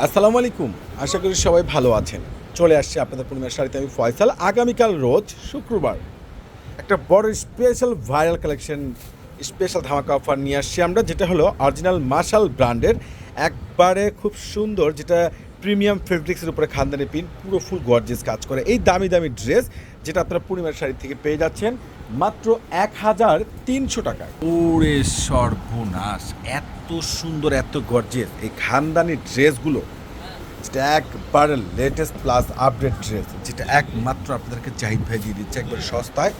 আসসালামু আলাইকুম। আশা করি সবাই ভালো আছেন। চলে আসছে আপনাদের পূর্ণিমার শাড়িতে আমি ফয়সাল। আগামীকাল রোজ শুক্রবার একটা বড় স্পেশাল ভাইরাল কালেকশন স্পেশাল ধামাকা অফার নিয়ে আসছি আমরা, যেটা হলো অরিজিনাল মার্শাল ব্র্যান্ডের একবারে খুব সুন্দর, যেটা প্রিমিয়াম ফেব্রিক্সের উপরে খানদানি পিন পুরো ফুল গর্জেস কাজ করে। এই দামি দামি ড্রেস যেটা আপনারা পূর্ণিমার শাড়ি থেকে পেয়ে যাচ্ছেন মাত্র এক হাজার তিনশো টাকায়। ওরে সর্বনাশ এত সুন্দর এত গর্জেস এই খানদানি ড্রেসগুলো যেটা একবারে লেটেস্ট প্লাস আপডেট ড্রেস যেটা একমাত্র আপনাদেরকে জাহিদ ভাই দিয়ে দিচ্ছে একবারে সস্তায়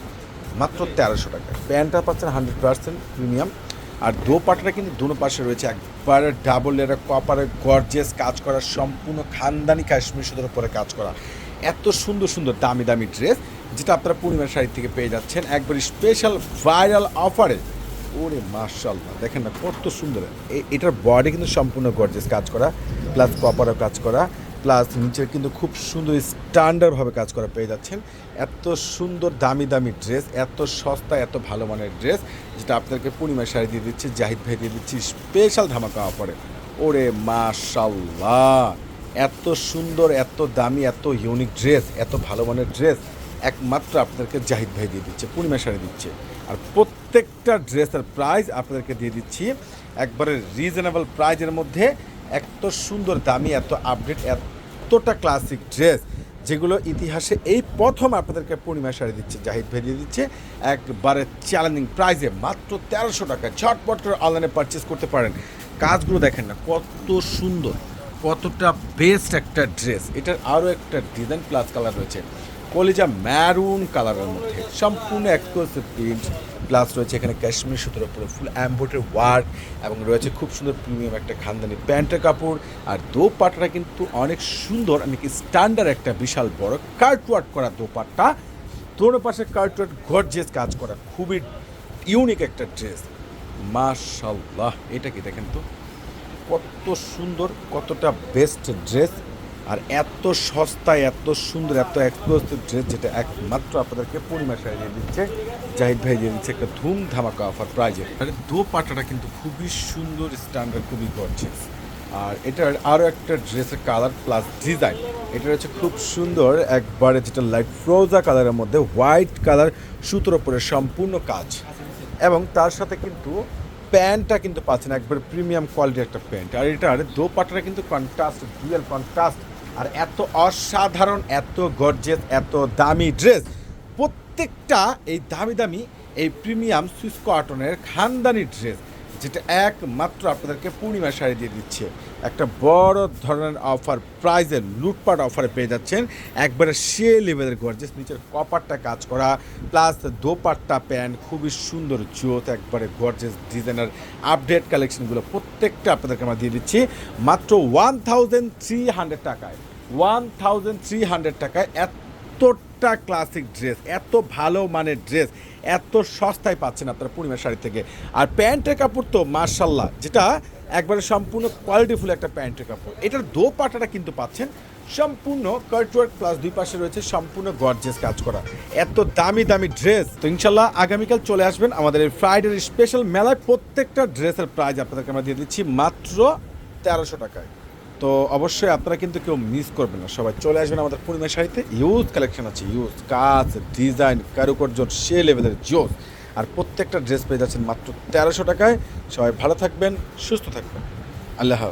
মাত্র তেরোশো টাকা প্যান্টটা পাচ্ছেন হান্ড্রেড পার্সেন্ট প্রিমিয়াম আর দোপাটটা কিন্তু দুনো পাশে রয়েছে। একবারে ডাবল লেয়ার কপারের গর্জেস কাজ করা, সম্পূর্ণ খানদানি কাশ্মীর সুতোর উপরে কাজ করা। এত সুন্দর সুন্দর, দামি দামি ড্রেস যেটা আপনারা পূর্ণিমার শাড়ি থেকে পেয়ে যাচ্ছেন। একবার স্পেশাল ভাইরাল অফারে ওরে মার্শাল্লাহ দেখেন না কত সুন্দর। এটার বডি কিন্তু সম্পূর্ণ গর্জেস কাজ করা প্লাস কপারও কাজ করা। প্লাস নিচের কিন্তু খুব সুন্দর স্ট্যান্ডার্ডভাবে কাজ করা পেয়ে যাচ্ছেন। এত সুন্দর দামি দামি ড্রেস, এত সস্তা, এত ভালো মানের ড্রেস, যেটা আপনাদেরকে পূর্ণিমা শাড়ি দিয়ে দিচ্ছি, জাহিদ ভাই দিয়ে দিচ্ছি, স্পেশাল ধামাকা অফারে। ওরে মাশাল্লাহ এত সুন্দর, এত দামি, এত ইউনিক ড্রেস, এত ভালো মানের ড্রেস একমাত্র আপনাদেরকে জাহিদ ভাই দিয়ে দিচ্ছে পূর্ণিমা শাড়ি দিচ্ছে। আর প্রত্যেকটা ড্রেসের প্রাইস আপনাদেরকে দিয়ে দিচ্ছি, একবারে রিজনেবল প্রাইজের মধ্যে। এত সুন্দর, দামি, এত আপডেট এতটা ক্লাসিক ড্রেস যেগুলো ইতিহাসে এই প্রথম আপনাদেরকে পূর্ণিমা শাড়ি দিচ্ছে, জাহিদ ভেরিয়ে দিচ্ছে। একবারে চ্যালেঞ্জিং প্রাইজে মাত্র তেরোশো টাকা। ঝটপট করে অনলাইনে পারচেস করতে পারেন। কাজগুলো দেখেন না, কত সুন্দর, কতটা বেস্ট একটা ড্রেস এটার আরও একটা ডিজাইন প্লাস কালার রয়েছে। কলিজা ম্যারুন কালারের মধ্যে সম্পূর্ণ এক্সক্লুসিভ প্রিন্ট প্লাস রয়েছে এখানে কাশ্মীর সুতোর উপরে ফুল অ্যাম্বোটের ওয়ার্ক এবং রয়েছে খুব সুন্দর প্রিমিয়াম একটা খানদানি প্যান্টের কাপড়। আর দোপাট্টাটা কিন্তু অনেক সুন্দর, অনেক স্ট্যান্ডার্ড একটা বিশাল বড় কার্ট ওয়ার্ক করা দোপাট্টা। দোনো পাশে কার্ট ওয়ার্ক গর্জেস কাজ করা, খুবই ইউনিক একটা ড্রেস মাশাল্লাহ এটা কি দেখেন তো? কত সুন্দর, কতটা বেস্ট ড্রেস আর এত সস্তায় এত সুন্দর এত এক্সক্লুসিভ ড্রেস যেটা একমাত্র আপনাদেরকে পূর্ণিমা শাড়ি দিয়ে দিচ্ছে। জাহিদ ভাই দিয়ে দিচ্ছে একটা ধুম ধামাকা অফার প্রাইজে আর দো পাটাটা কিন্তু খুবই সুন্দর স্ট্যান্ডার্ড খুবই গর্জিয়াস আর এটার আরও একটা ড্রেসের কালার প্লাস ডিজাইন এটা হচ্ছে খুব সুন্দর একবারে যেটা লাইট ফ্রোজা কালারের মধ্যে হোয়াইট কালার সুতোর উপরে সম্পূর্ণ কাজ। এবং তার সাথে কিন্তু প্যান্টটা কিন্তু পাচ্ছেন একবার প্রিমিয়াম কোয়ালিটির একটা প্যান্ট। আর এটার দোপাট্টাটা কিন্তু কন্ট্রাস্ট ডুয়েল কন্ট্রাস্ট আর এত অসাধারণ, এত গর্জেস এত দামি ড্রেস প্রত্যেকটা এই দামি দামি এই প্রিমিয়াম সুইস কটনের খানদানি ড্রেস যেটা একমাত্র আপনাদেরকে পূর্ণিমা শাড়ি দিয়ে দিচ্ছে। একটা বড় ধরনের অফার প্রাইজের লুটপাট অফারে পেয়ে যাচ্ছেন। একবারে সে লেভেলের গর্জেস নিচের কপারটা কাজ করা প্লাস দোপাট্টা প্যান্ট খুবই সুন্দর জোত, একবারে গর্জেস ডিজাইনার আপডেট কালেকশনগুলো প্রত্যেকটা আপনাদেরকে আমরা দিয়ে দিচ্ছি। মাত্র ওয়ান থাউজেন্ড থ্রি হান্ড্রেড টাকায় ওয়ান থাউজেন্ড থ্রি হান্ড্রেড টাকায় এতটা ক্লাসিক ড্রেস এত ভালো মানের ড্রেস এত সস্তায় পাচ্ছেন আপনারা পূর্ণিমা শাড়ি থেকে। আর প্যান্টের কাপড় তো মার্শাল্লাহ যেটা একবারে সম্পূর্ণ কোয়ালিটিফুল একটা প্যান্টের কাপড়। এটার দো পাটাটা কিন্তু পাচ্ছেন, সম্পূর্ণ কার্টওয়ার্ক প্লাস দুই পাশে রয়েছে সম্পূর্ণ গর্জেস কাজ করা। এত দামি দামি ড্রেস তো ইনশাল্লাহ আগামীকাল চলে আসবেন আমাদের এই ফ্রাইডের স্পেশাল মেলায় প্রত্যেকটা ড্রেসের প্রাইস আপনাদেরকে আমরা দিয়ে দিচ্ছি মাত্র তেরোশো টাকায়। তো অবশ্যই আপনারা কিন্তু কেউ মিস করবেন না। সবাই চলে আসবেন আমাদের পূর্ণিমা শাড়িতে। ইউজ কালেকশন আছে ইউজ কাজ ডিজাইন কারুকর্য সে লেভেলের জোস আর প্রত্যেকটা ড্রেস পেয়ে যাচ্ছেন মাত্র তেরোশো টাকায়। সবাই ভালো থাকবেন, সুস্থ থাকবেন। আল্লাহ হাফিজ।